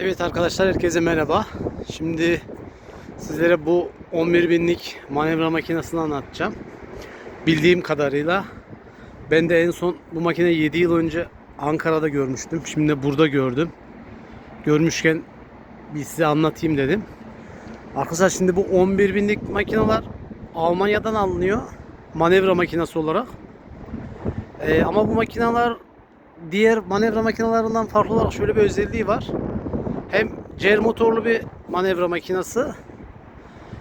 Evet arkadaşlar herkese merhaba. Şimdi sizlere bu 11 binlik manevra makinesini anlatacağım. Bildiğim kadarıyla ben de en son bu makineyi 7 yıl önce Ankara'da görmüştüm. Şimdi de burada gördüm. Görmüşken bir size anlatayım dedim. Arkadaşlar şimdi bu 11 binlik makineler Almanya'dan alınıyor. Manevra makinesi olarak. Ee, ama bu makineler diğer manevra makinelerinden farklı olarak şöyle bir özelliği var. Cer motorlu bir manevra makinesi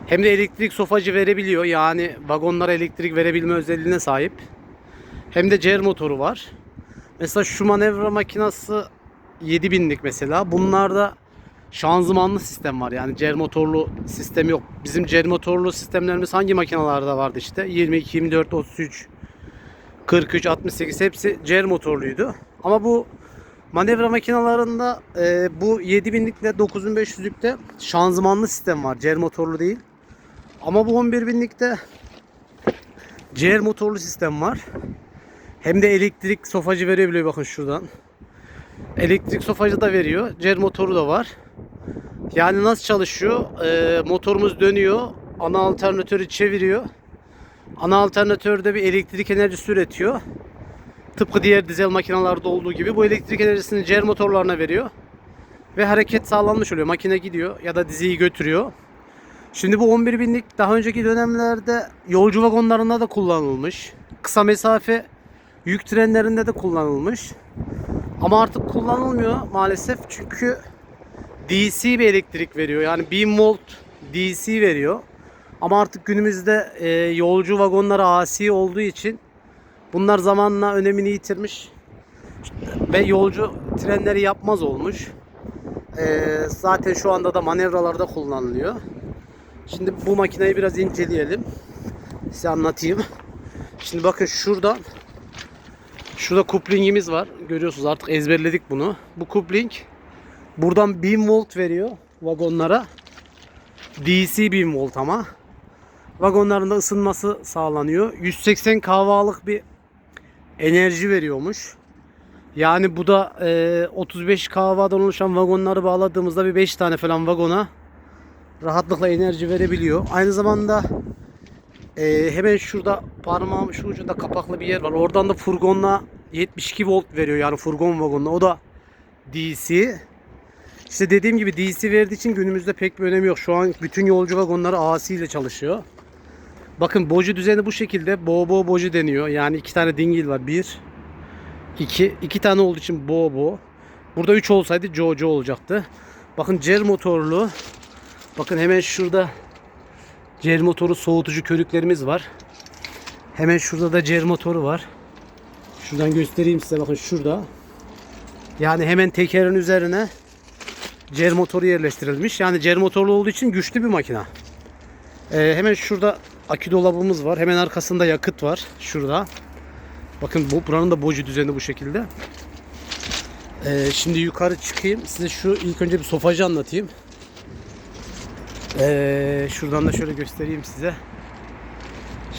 hem de elektrik sofacı verebiliyor. Yani vagonlara elektrik verebilme özelliğine sahip. Hem de cer motoru var. Mesela şu manevra makinesi 7000'lik mesela. Bunlarda şanzımanlı sistem var. Yani cer motorlu sistem yok. Bizim cer motorlu sistemlerimiz hangi makinalarda vardı işte? 22, 24, 33, 43, 68 hepsi cer motorluydu. Ama bu manevra makinalarında e, bu 7000'likle 9500'lükte şanzımanlı sistem var. Cer motorlu değil. Ama bu 11000'likte cer motorlu sistem var. Hem de elektrik sofacı verebiliyor bakın şuradan. Elektrik sofacı da veriyor. Cer motoru da var. Yani nasıl çalışıyor? E, motorumuz dönüyor. Ana alternatörü çeviriyor. Ana alternatörde bir elektrik enerjisi üretiyor. Tıpkı diğer dizel makinalarda olduğu gibi bu elektrik enerjisini cer motorlarına veriyor. Ve hareket sağlanmış oluyor. Makine gidiyor ya da diziyi götürüyor. Şimdi bu 11 binlik daha önceki dönemlerde yolcu vagonlarında da kullanılmış. Kısa mesafe yük trenlerinde de kullanılmış. Ama artık kullanılmıyor maalesef çünkü DC bir elektrik veriyor. Yani 1000 volt DC veriyor. Ama artık günümüzde e, yolcu vagonları AC olduğu için bunlar zamanla önemini yitirmiş ve yolcu trenleri yapmaz olmuş. E, zaten şu anda da manevralarda kullanılıyor. Şimdi bu makineyi biraz inceleyelim. Size anlatayım. Şimdi bakın şuradan şurada kuplingimiz var. Görüyorsunuz artık ezberledik bunu. Bu kupling buradan 1000 volt veriyor vagonlara. DC 1000 volt ama vagonlarında ısınması sağlanıyor. 180 kW'lık bir enerji veriyormuş. Yani bu da e, 35 kW'dan oluşan vagonları bağladığımızda bir 5 tane falan vagona rahatlıkla enerji verebiliyor. Aynı zamanda e, hemen şurada parmağım şu ucunda kapaklı bir yer var. Oradan da furgonla 72 volt veriyor. Yani furgon vagonuna. O da DC. İşte dediğim gibi DC verdiği için günümüzde pek bir önemi yok. Şu an bütün yolcu vagonları AC ile çalışıyor. Bakın boju düzeni bu şekilde. Bo bo boju deniyor. Yani iki tane dingil var. Bir, iki. iki tane olduğu için bo bo. Burada üç olsaydı jojo olacaktı. Bakın cer motorlu. Bakın hemen şurada cer motoru soğutucu körüklerimiz var. Hemen şurada da cer motoru var. Şuradan göstereyim size bakın şurada. Yani hemen tekerin üzerine cer motoru yerleştirilmiş. Yani cer motorlu olduğu için güçlü bir makina. Ee, hemen şurada akü dolabımız var. Hemen arkasında yakıt var. Şurada. Bakın bu buranın da boju düzeni bu şekilde. Ee, şimdi yukarı çıkayım. Size şu ilk önce bir sofacı anlatayım. Ee, şuradan da şöyle göstereyim size.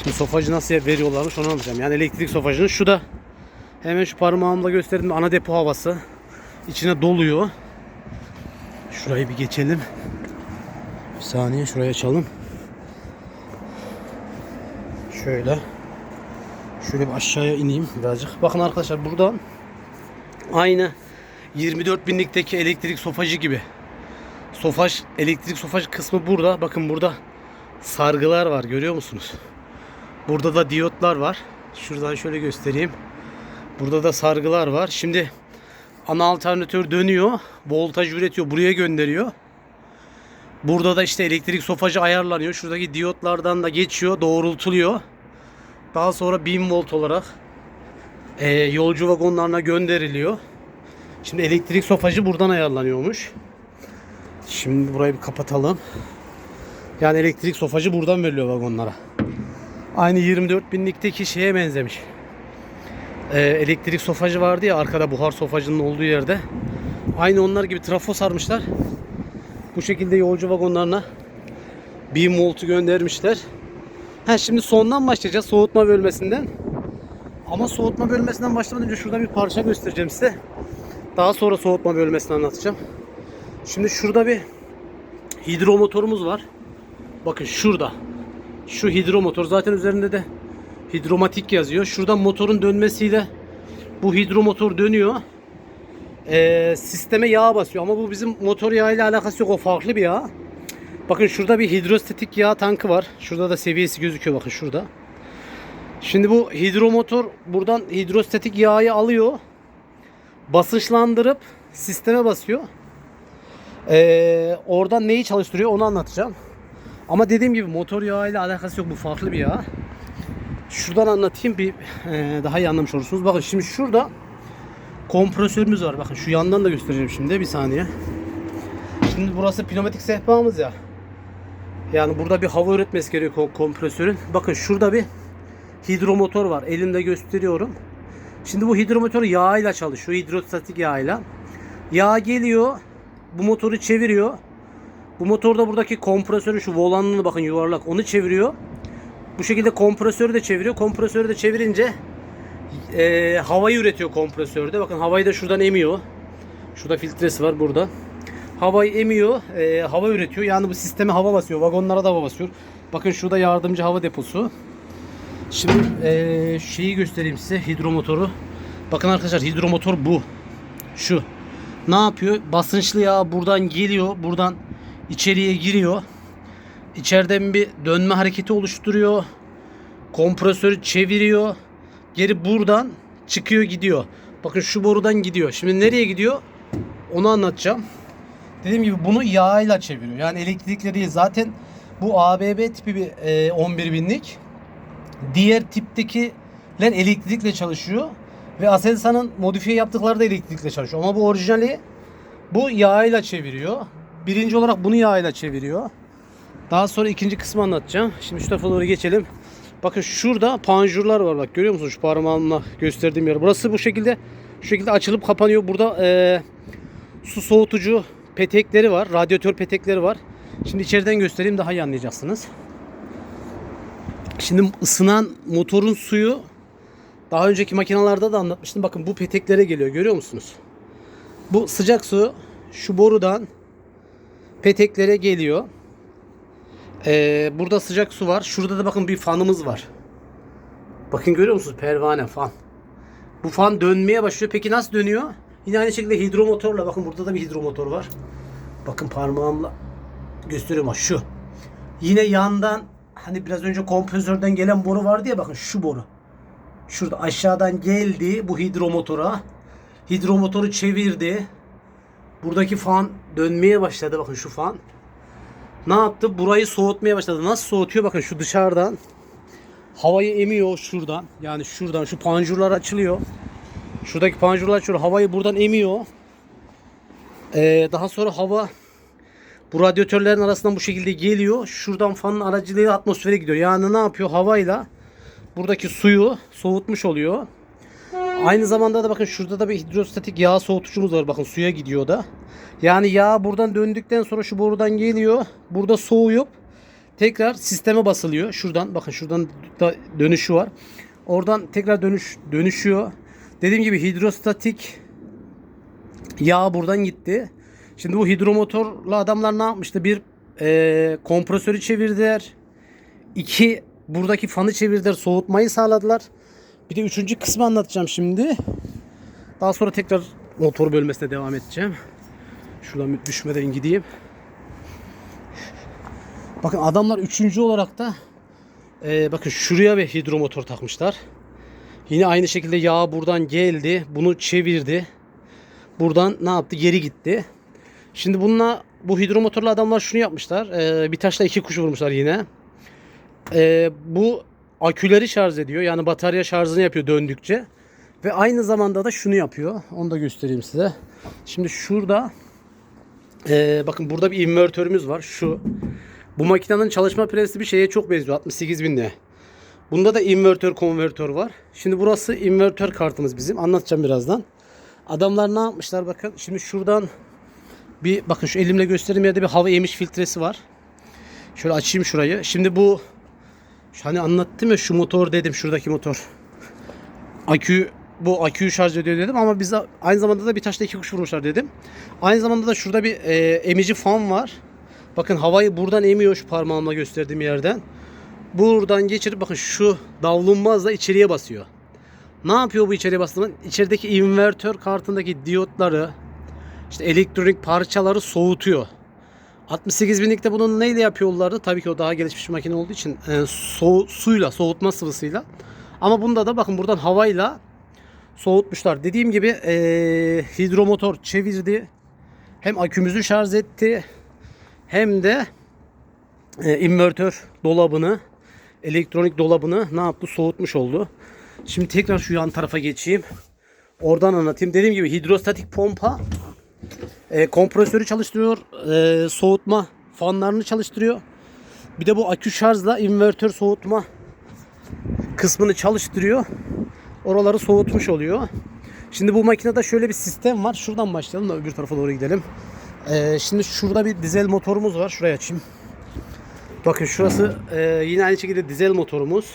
Şimdi sofacı nasıl veriyorlarmış onu anlatacağım. Yani elektrik sofacının şu da hemen şu parmağımla gösterdim ana depo havası. İçine doluyor. Şurayı bir geçelim. Bir saniye şuraya açalım. Şöyle. Şöyle bir aşağıya ineyim birazcık. Bakın arkadaşlar buradan aynı 24 binlikteki elektrik sofacı gibi. Sofaj, elektrik sofaj kısmı burada. Bakın burada sargılar var görüyor musunuz? Burada da diyotlar var. Şuradan şöyle göstereyim. Burada da sargılar var. Şimdi ana alternatör dönüyor. Voltaj üretiyor. Buraya gönderiyor. Burada da işte elektrik sofacı ayarlanıyor. Şuradaki diyotlardan da geçiyor. Doğrultuluyor. Daha sonra 1000 volt olarak e, yolcu vagonlarına gönderiliyor. Şimdi elektrik sofacı buradan ayarlanıyormuş. Şimdi burayı bir kapatalım. Yani elektrik sofacı buradan veriliyor vagonlara. Aynı 24 binlikteki şeye benzemiş. Ee, elektrik sofacı vardı ya arkada buhar sofacının olduğu yerde. Aynı onlar gibi trafo sarmışlar. Bu şekilde yolcu vagonlarına 1000 voltu göndermişler. Ha şimdi sondan başlayacağız soğutma bölmesinden. Ama soğutma bölmesinden başlamadan önce şurada bir parça göstereceğim size. Daha sonra soğutma bölmesini anlatacağım. Şimdi şurada bir hidromotorumuz var. Bakın şurada. Şu hidromotor zaten üzerinde de hidromatik yazıyor. Şuradan motorun dönmesiyle bu hidromotor dönüyor. Ee, sisteme yağ basıyor ama bu bizim motor yağı ile alakası yok. O farklı bir yağ. Bakın şurada bir hidrostatik yağ tankı var. Şurada da seviyesi gözüküyor bakın şurada. Şimdi bu hidromotor buradan hidrostatik yağı alıyor. Basınçlandırıp sisteme basıyor. Ee, oradan neyi çalıştırıyor onu anlatacağım. Ama dediğim gibi motor yağı ile alakası yok. Bu farklı bir yağ. Şuradan anlatayım bir e, daha iyi anlamış olursunuz. Bakın şimdi şurada kompresörümüz var. Bakın şu yandan da göstereceğim şimdi bir saniye. Şimdi burası pneumatik sehpamız ya. Yani burada bir hava üretmesi gerekiyor kompresörün. Bakın şurada bir hidromotor var. Elimde gösteriyorum. Şimdi bu hidromotor yağıyla çalışıyor. Hidrostatik yağıyla. Yağ geliyor. Bu motoru çeviriyor. Bu motorda buradaki kompresörü şu volanını bakın yuvarlak onu çeviriyor. Bu şekilde kompresörü de çeviriyor. Kompresörü de çevirince e, havayı üretiyor kompresörde. Bakın havayı da şuradan emiyor. Şurada filtresi var burada. Havayı emiyor, e, hava üretiyor. Yani bu sisteme hava basıyor. Vagonlara da hava basıyor. Bakın şurada yardımcı hava deposu. Şimdi e, şeyi göstereyim size hidromotoru. Bakın arkadaşlar hidromotor bu. Şu. Ne yapıyor? Basınçlı yağ buradan geliyor. Buradan içeriye giriyor. İçeriden bir dönme hareketi oluşturuyor. Kompresörü çeviriyor. Geri buradan çıkıyor gidiyor. Bakın şu borudan gidiyor. Şimdi nereye gidiyor? Onu anlatacağım. Dediğim gibi bunu yağıyla çeviriyor. Yani elektrikle değil. Zaten bu ABB tipi bir e, 11 binlik. Diğer tiptekiler elektrikle çalışıyor. Ve Aselsan'ın modifiye yaptıkları da elektrikle çalışıyor. Ama bu orijinali bu yağıyla çeviriyor. Birinci olarak bunu yağıyla çeviriyor. Daha sonra ikinci kısmı anlatacağım. Şimdi şu tarafa doğru geçelim. Bakın şurada panjurlar var bak görüyor musunuz şu parmağımla gösterdiğim yer. Burası bu şekilde şu şekilde açılıp kapanıyor. Burada eee, su soğutucu petekleri var. Radyatör petekleri var. Şimdi içeriden göstereyim daha iyi anlayacaksınız. Şimdi ısınan motorun suyu daha önceki makinalarda da anlatmıştım. Bakın bu peteklere geliyor görüyor musunuz? Bu sıcak su şu borudan peteklere geliyor. Ee, burada sıcak su var. Şurada da bakın bir fanımız var. Bakın görüyor musunuz? Pervane fan. Bu fan dönmeye başlıyor. Peki nasıl dönüyor? Yine aynı şekilde hidromotorla. Bakın burada da bir hidromotor var. Bakın parmağımla gösteriyorum. Şu. Yine yandan hani biraz önce kompresörden gelen boru vardı ya bakın şu boru. Şurada aşağıdan geldi bu hidromotora. Hidromotoru çevirdi. Buradaki fan dönmeye başladı. Bakın şu fan. Ne yaptı? Burayı soğutmaya başladı. Nasıl soğutuyor? Bakın şu dışarıdan. Havayı emiyor şuradan. Yani şuradan şu panjurlar açılıyor. Şuradaki panjurlar açılıyor. Havayı buradan emiyor. Ee, daha sonra hava bu radyatörlerin arasından bu şekilde geliyor. Şuradan fanın aracılığıyla atmosfere gidiyor. Yani ne yapıyor? Havayla buradaki suyu soğutmuş oluyor. Aynı zamanda da bakın şurada da bir hidrostatik yağ soğutucumuz var. Bakın suya gidiyor da. Yani yağ buradan döndükten sonra şu borudan geliyor. Burada soğuyup tekrar sisteme basılıyor. Şuradan bakın şuradan da dönüşü var. Oradan tekrar dönüş dönüşüyor. Dediğim gibi hidrostatik yağ buradan gitti. Şimdi bu hidromotorla adamlar ne yapmıştı? Bir e, kompresörü çevirdiler. İki buradaki fanı çevirdiler. Soğutmayı sağladılar. Bir de üçüncü kısmı anlatacağım şimdi. Daha sonra tekrar motor bölmesine devam edeceğim. Şuradan düşmeden gideyim. Bakın adamlar üçüncü olarak da e, bakın şuraya ve hidromotor takmışlar. Yine aynı şekilde yağ buradan geldi. Bunu çevirdi. Buradan ne yaptı? Geri gitti. Şimdi bununla bu hidromotorlu adamlar şunu yapmışlar. E, bir taşla iki kuş vurmuşlar yine. E, bu aküleri şarj ediyor. Yani batarya şarjını yapıyor döndükçe. Ve aynı zamanda da şunu yapıyor. Onu da göstereyim size. Şimdi şurada ee, bakın burada bir invertörümüz var. Şu. Bu makinenin çalışma prensibi şeye çok benziyor. 68 binle. Bunda da invertör konvertör var. Şimdi burası invertör kartımız bizim. Anlatacağım birazdan. Adamlar ne yapmışlar bakın. Şimdi şuradan bir bakın şu elimle gösterdiğim yerde bir hava emiş filtresi var. Şöyle açayım şurayı. Şimdi bu hani anlattım ya şu motor dedim şuradaki motor. Akü bu aküyü şarj ediyor dedim ama biz aynı zamanda da bir taşla iki kuş vurmuşlar dedim. Aynı zamanda da şurada bir e, emici fan var. Bakın havayı buradan emiyor şu parmağımla gösterdiğim yerden. Buradan geçirip bakın şu davlumbazla içeriye basıyor. Ne yapıyor bu içeriye bastığında? İçerideki invertör kartındaki diyotları, işte elektronik parçaları soğutuyor. 68 binlikte bunun neyle yapıyorlardı? Tabii ki o daha gelişmiş bir makine olduğu için e, soğu- suyla, soğutma sıvısıyla. Ama bunda da bakın buradan havayla soğutmuşlar. Dediğim gibi e, hidromotor çevirdi. Hem akümüzü şarj etti hem de e, invertör dolabını, elektronik dolabını ne yaptı? Soğutmuş oldu. Şimdi tekrar şu yan tarafa geçeyim. Oradan anlatayım. Dediğim gibi hidrostatik pompa e, kompresörü çalıştırıyor. e, soğutma fanlarını çalıştırıyor. Bir de bu akü şarjla invertör soğutma kısmını çalıştırıyor. Oraları soğutmuş oluyor. Şimdi bu makinede şöyle bir sistem var. Şuradan başlayalım da öbür tarafa doğru gidelim. E, şimdi şurada bir dizel motorumuz var. Şuraya açayım. Bakın şurası e, yine aynı şekilde dizel motorumuz.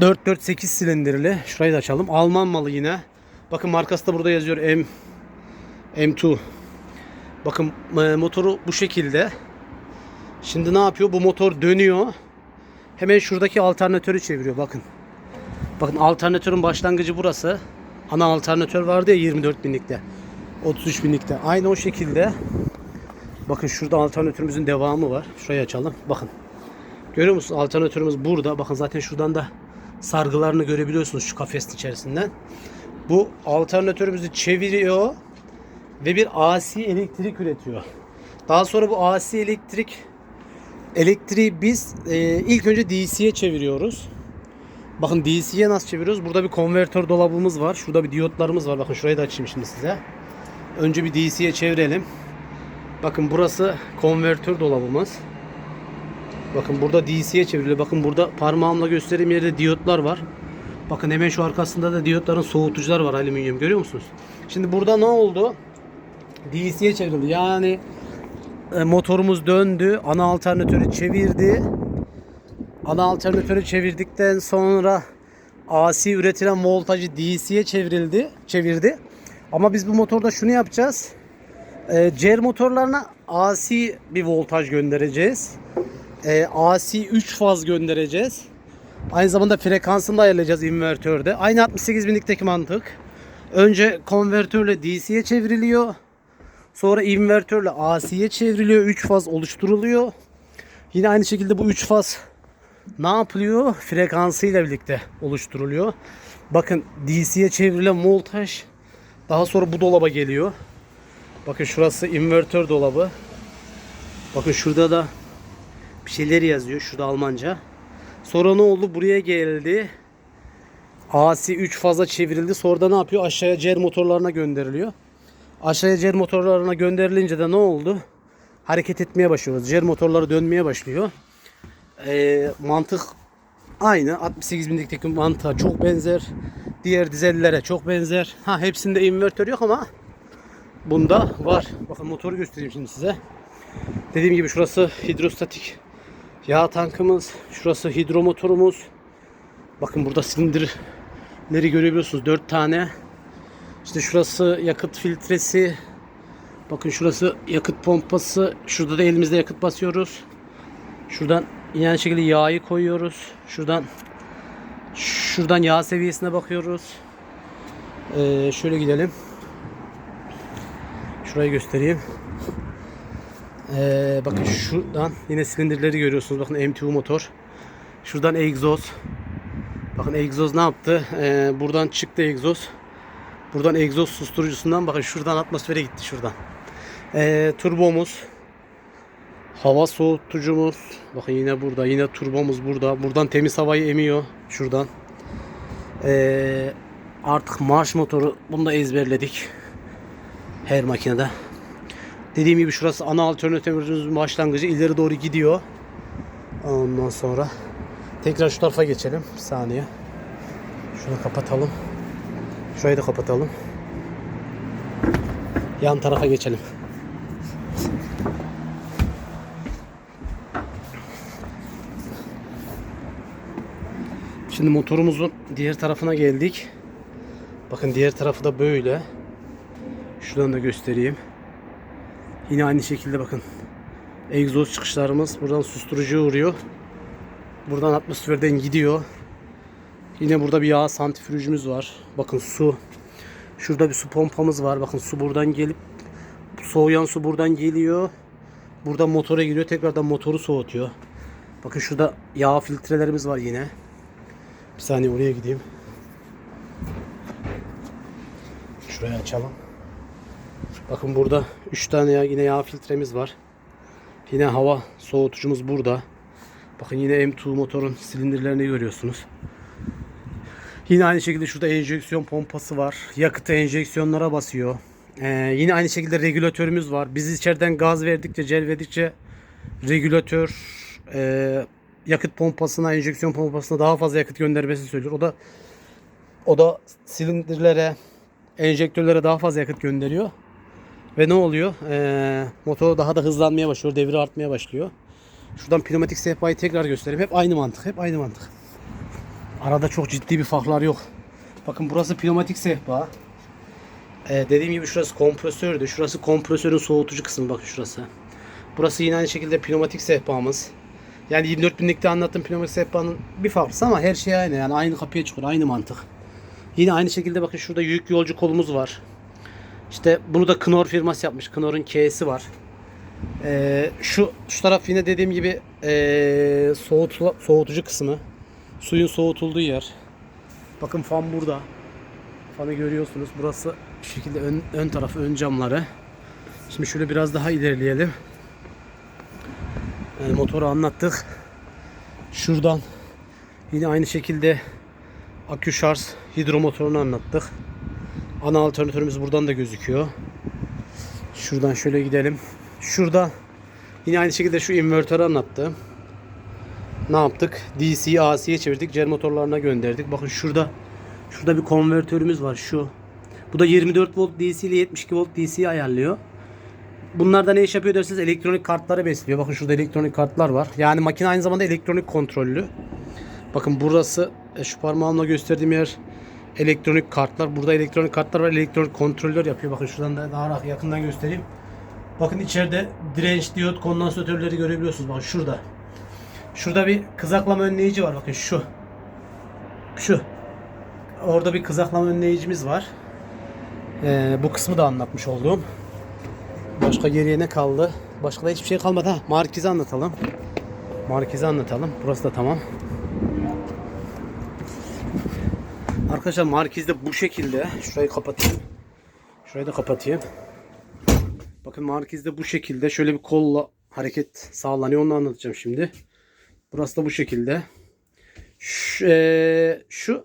448 silindirli. Şurayı da açalım. Alman malı yine. Bakın markası da burada yazıyor. M M2. Bakın e, motoru bu şekilde. Şimdi ne yapıyor? Bu motor dönüyor. Hemen şuradaki alternatörü çeviriyor. Bakın. Bakın alternatörün başlangıcı burası. Ana alternatör vardı ya 24 binlikte. 33 binlikte. Aynı o şekilde. Bakın şurada alternatörümüzün devamı var. Şurayı açalım. Bakın. Görüyor musunuz? Alternatörümüz burada. Bakın zaten şuradan da sargılarını görebiliyorsunuz şu kafesin içerisinden. Bu alternatörümüzü çeviriyor ve bir AC elektrik üretiyor. Daha sonra bu AC elektrik elektriği biz e, ilk önce DC'ye çeviriyoruz. Bakın DC'ye nasıl çeviriyoruz? Burada bir konvertör dolabımız var. Şurada bir diyotlarımız var. Bakın şurayı da açayım şimdi size. Önce bir DC'ye çevirelim. Bakın burası konvertör dolabımız. Bakın burada DC'ye çevriliyor. Bakın burada parmağımla gösterdiğim yerde diyotlar var. Bakın hemen şu arkasında da diyotların soğutucular var alüminyum görüyor musunuz? Şimdi burada ne oldu? DC'ye çevrildi. Yani e, motorumuz döndü. Ana alternatörü çevirdi. Ana alternatörü çevirdikten sonra AC üretilen voltajı DC'ye çevrildi, çevirdi. Ama biz bu motorda şunu yapacağız. E, CR motorlarına AC bir voltaj göndereceğiz. E, AC 3 faz göndereceğiz. Aynı zamanda frekansını da ayarlayacağız invertörde. Aynı 68 binlikteki mantık. Önce konvertörle DC'ye çevriliyor. Sonra invertörle AC'ye çevriliyor. 3 faz oluşturuluyor. Yine aynı şekilde bu 3 faz ne yapılıyor? Frekansıyla birlikte oluşturuluyor. Bakın DC'ye çevrilen voltaj daha sonra bu dolaba geliyor. Bakın şurası invertör dolabı. Bakın şurada da bir şeyler yazıyor. Şurada Almanca. Sonra ne oldu? Buraya geldi. AC 3 faza çevrildi. Sonra da ne yapıyor? Aşağıya CR motorlarına gönderiliyor. Aşağıya CR motorlarına gönderilince de ne oldu? Hareket etmeye başlıyoruz. CR motorları dönmeye başlıyor. Ee, mantık aynı. 68 binlikteki mantığa çok benzer. Diğer dizellere çok benzer. Ha hepsinde invertör yok ama bunda var. Bakın motoru göstereyim şimdi size. Dediğim gibi şurası hidrostatik yağ tankımız. Şurası hidromotorumuz. Bakın burada silindirleri görebiliyorsunuz. 4 tane. İşte şurası yakıt filtresi. Bakın şurası yakıt pompası. Şurada da elimizde yakıt basıyoruz. Şuradan aynı şekilde yağı koyuyoruz. Şuradan şuradan yağ seviyesine bakıyoruz. Ee, şöyle gidelim. Şurayı göstereyim. Ee, bakın şuradan yine silindirleri görüyorsunuz. Bakın M2 motor. Şuradan egzoz. Bakın egzoz ne yaptı? Ee, buradan çıktı egzoz. Buradan egzoz susturucusundan bakın şuradan atmosfere gitti şuradan. Ee, turbomuz. Hava soğutucumuz. Bakın yine burada. Yine turbomuz burada. Buradan temiz havayı emiyor. Şuradan. Ee, artık marş motoru. Bunu da ezberledik. Her makinede. Dediğim gibi şurası ana alternatörümüzün başlangıcı. ileri doğru gidiyor. Ondan sonra tekrar şu tarafa geçelim. Bir saniye. Şunu kapatalım. Şurayı da kapatalım. Yan tarafa geçelim. Şimdi motorumuzun diğer tarafına geldik. Bakın diğer tarafı da böyle. Şuradan da göstereyim. Yine aynı şekilde bakın. Egzoz çıkışlarımız buradan susturucuya uğruyor. Buradan atmosferden gidiyor. Yine burada bir yağ santrifüjümüz var. Bakın su. Şurada bir su pompamız var. Bakın su buradan gelip soğuyan su buradan geliyor. Burada motora giriyor. Tekrardan motoru soğutuyor. Bakın şurada yağ filtrelerimiz var yine. Bir saniye oraya gideyim. Şurayı açalım. Bakın burada 3 tane ya, yine yağ filtremiz var. Yine hava soğutucumuz burada. Bakın yine M2 motorun silindirlerini görüyorsunuz. Yine aynı şekilde şurada enjeksiyon pompası var. Yakıtı enjeksiyonlara basıyor. Ee, yine aynı şekilde regülatörümüz var. Biz içeriden gaz verdikçe, cel verdikçe regülatör e, yakıt pompasına, enjeksiyon pompasına daha fazla yakıt göndermesini söylüyor. O da o da silindirlere, enjektörlere daha fazla yakıt gönderiyor. Ve ne oluyor? Ee, motor daha da hızlanmaya başlıyor, devri artmaya başlıyor. Şuradan pneumatik sehpayı tekrar göstereyim. Hep aynı mantık, hep aynı mantık. Arada çok ciddi bir farklar yok. Bakın burası pneumatik sehpa. Ee, dediğim gibi şurası kompresördü. Şurası kompresörün soğutucu kısmı. Bakın şurası. Burası yine aynı şekilde pneumatik sehpamız. Yani 24 binlikte anlattığım pneumatik sehpanın bir farklısı ama her şey aynı. Yani aynı kapıya çıkıyor. Aynı mantık. Yine aynı şekilde bakın şurada yük yolcu kolumuz var. İşte bunu da Knorr firması yapmış. Knorr'un K'si var. Ee, şu şu taraf yine dediğim gibi ee, soğutula, soğutucu kısmı. Suyun soğutulduğu yer. Bakın fan burada. Fanı görüyorsunuz. Burası şu şekilde ön, ön tarafı, ön camları. Şimdi şöyle biraz daha ilerleyelim. Yani motoru anlattık. Şuradan yine aynı şekilde akü şarj hidromotorunu anlattık. Ana alternatörümüz buradan da gözüküyor. Şuradan şöyle gidelim. Şurada yine aynı şekilde şu invertörü anlattı. Ne yaptık? DC'yi AC'ye çevirdik. Cer motorlarına gönderdik. Bakın şurada şurada bir konvertörümüz var şu. Bu da 24 volt DC ile 72 volt DC'yi ayarlıyor. Bunlar da ne iş yapıyor derseniz elektronik kartları besliyor. Bakın şurada elektronik kartlar var. Yani makine aynı zamanda elektronik kontrollü. Bakın burası e, şu parmağımla gösterdiğim yer elektronik kartlar. Burada elektronik kartlar var. Elektronik kontroller yapıyor. Bakın şuradan da daha yakından göstereyim. Bakın içeride direnç diyot kondansatörleri görebiliyorsunuz. Bakın şurada. Şurada bir kızaklama önleyici var. Bakın şu. Şu. Orada bir kızaklama önleyicimiz var. Ee, bu kısmı da anlatmış oldum. Başka geriye ne kaldı? Başka da hiçbir şey kalmadı. Ha, Markiz'i anlatalım. Markiz'i anlatalım. Burası da tamam. Arkadaşlar Markiz de bu şekilde. Şurayı kapatayım. Şurayı da kapatayım. Bakın Markiz de bu şekilde. Şöyle bir kolla hareket sağlanıyor. Onu anlatacağım şimdi. Burası da bu şekilde. Şu, e, şu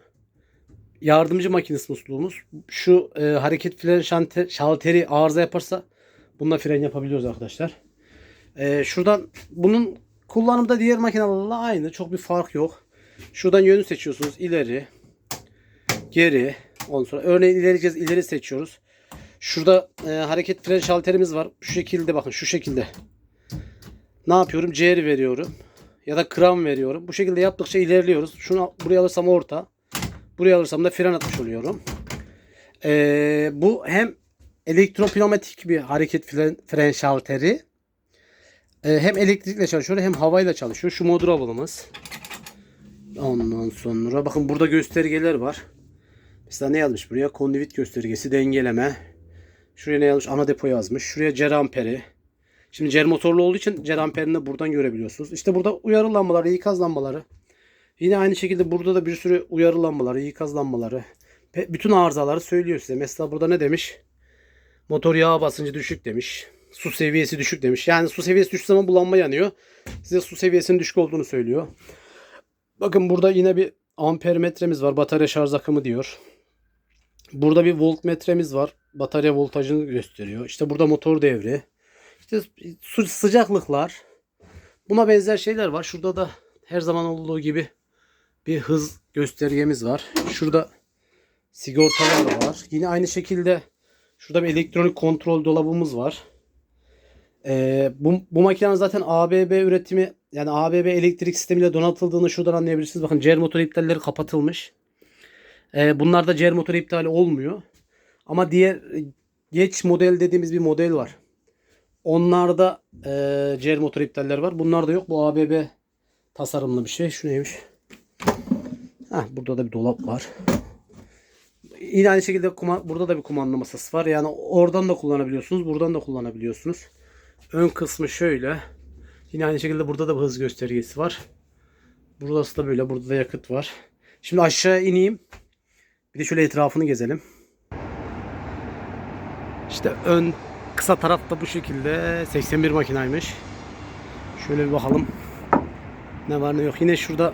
yardımcı makinesi musluğumuz. Şu e, hareket fren şante, şalteri arıza yaparsa bununla fren yapabiliyoruz arkadaşlar. E, şuradan bunun kullanımı da diğer makinelerle aynı. Çok bir fark yok. Şuradan yönü seçiyorsunuz. İleri, geri. Ondan sonra örneğin ileri gideceğiz. ileri seçiyoruz. Şurada e, hareket fren şalterimiz var. Şu şekilde bakın şu şekilde. Ne yapıyorum? CR veriyorum. Ya da kram veriyorum. Bu şekilde yaptıkça ilerliyoruz. Şunu buraya alırsam orta. Buraya alırsam da fren atmış oluyorum. E, bu hem elektropneumatik bir hareket fren, fren şalteri. E, hem elektrikle çalışıyor hem havayla çalışıyor. Şu motor havalamız. Ondan sonra bakın burada göstergeler var. Mesela ne yazmış buraya? Kondivit göstergesi, dengeleme. Şuraya ne yazmış? Ana depo yazmış. Şuraya cer amperi. Şimdi cer motorlu olduğu için cer amperini de buradan görebiliyorsunuz. İşte burada uyarı lambaları, ikaz lambaları. Yine aynı şekilde burada da bir sürü uyarı lambaları, ikaz lambaları. Bütün arızaları söylüyor size. Mesela burada ne demiş? Motor yağ basıncı düşük demiş. Su seviyesi düşük demiş. Yani su seviyesi düştüğü zaman bu lamba yanıyor. Size su seviyesinin düşük olduğunu söylüyor. Bakın burada yine bir ampermetremiz var. Batarya şarj akımı diyor. Burada bir voltmetremiz var. Batarya voltajını gösteriyor. İşte burada motor devri. İşte su sıcaklıklar. Buna benzer şeyler var. Şurada da her zaman olduğu gibi bir hız göstergemiz var. Şurada sigortalar var. Yine aynı şekilde şurada bir elektronik kontrol dolabımız var. Ee, bu, bu makinenin zaten ABB üretimi yani ABB elektrik sistemiyle donatıldığını şuradan anlayabilirsiniz. Bakın cer motor iptalleri kapatılmış. E, bunlarda CR motor iptali olmuyor. Ama diğer e, geç model dediğimiz bir model var. Onlarda e, CR motor iptaller var. Bunlarda yok. Bu ABB tasarımlı bir şey. Şu neymiş? Heh, burada da bir dolap var. Yine aynı şekilde kuma- burada da bir kumanda masası var. Yani oradan da kullanabiliyorsunuz. Buradan da kullanabiliyorsunuz. Ön kısmı şöyle. Yine aynı şekilde burada da bir hız göstergesi var. Burası da böyle. Burada da yakıt var. Şimdi aşağı ineyim. Bir de şöyle etrafını gezelim. İşte ön kısa tarafta bu şekilde 81 makinaymış. Şöyle bir bakalım. Ne var ne yok. Yine şurada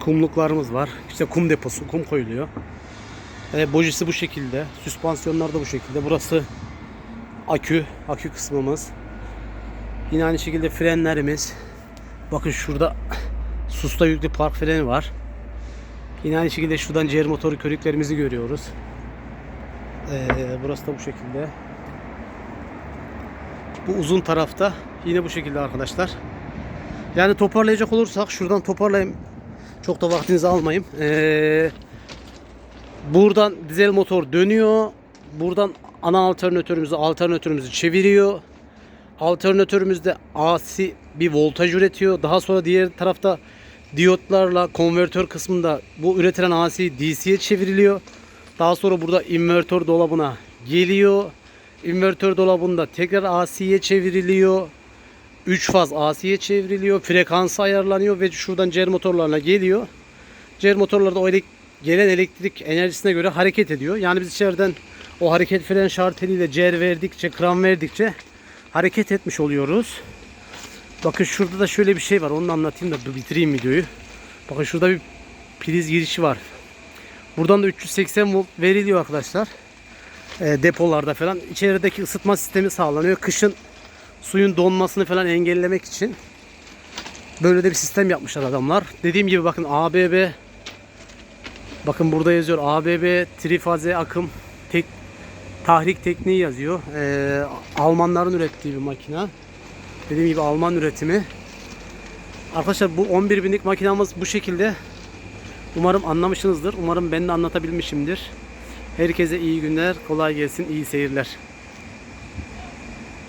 kumluklarımız var. İşte kum deposu, kum koyuluyor. E, bojisi bu şekilde. Süspansiyonlar da bu şekilde. Burası akü, akü kısmımız. Yine aynı şekilde frenlerimiz. Bakın şurada susta yüklü park freni var. Yine aynı şekilde şuradan CR motoru körüklerimizi görüyoruz. Ee, burası da bu şekilde. Bu uzun tarafta yine bu şekilde arkadaşlar. Yani toparlayacak olursak şuradan toparlayayım. Çok da vaktinizi almayayım. Ee, buradan dizel motor dönüyor. Buradan ana alternatörümüzü alternatörümüzü çeviriyor. Alternatörümüzde AC bir voltaj üretiyor. Daha sonra diğer tarafta diyotlarla konvertör kısmında bu üretilen AC DC'ye çevriliyor. Daha sonra burada invertör dolabına geliyor. İnvertör dolabında tekrar AC'ye çevriliyor. 3 faz AC'ye çevriliyor. Frekansı ayarlanıyor ve şuradan CR motorlarına geliyor. CR motorlarda o elek- gelen elektrik enerjisine göre hareket ediyor. Yani biz içeriden o hareket fren şarteliyle CR verdikçe, kram verdikçe hareket etmiş oluyoruz. Bakın şurada da şöyle bir şey var. Onu anlatayım da bitireyim videoyu. Bakın şurada bir priz girişi var. Buradan da 380 volt veriliyor arkadaşlar. E, depolarda falan. İçerideki ısıtma sistemi sağlanıyor. Kışın suyun donmasını falan engellemek için böyle de bir sistem yapmışlar adamlar. Dediğim gibi bakın ABB bakın burada yazıyor ABB trifaze akım tek tahrik tekniği yazıyor. E, Almanların ürettiği bir makine. Dediğim gibi Alman üretimi. Arkadaşlar bu 11 binlik makinamız bu şekilde. Umarım anlamışsınızdır. Umarım ben de anlatabilmişimdir. Herkese iyi günler, kolay gelsin, iyi seyirler.